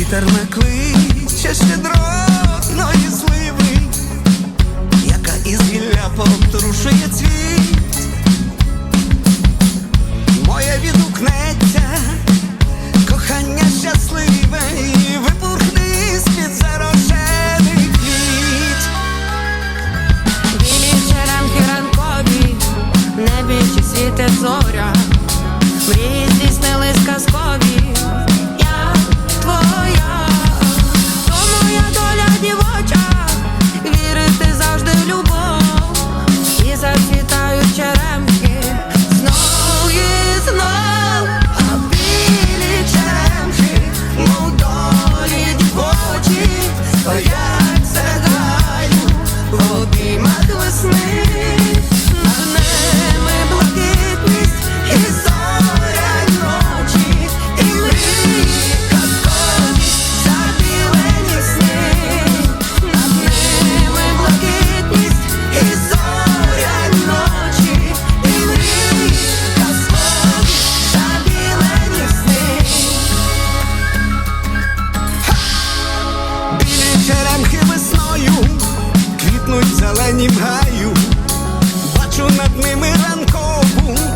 Вітер ще щедротної зливи, яка із гілля порушує цвіт, моє відгукнеться, кохання щасливе і випухни з-під зарошений квіт. Білі черенки ранкові, небі чи світе зоря, мрії здійснились казкові. зеленім гаю, бачу над ними ранкову.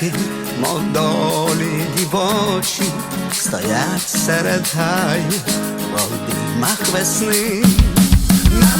Діти модолі дівочі стоять серед гаю в обіймах весни. На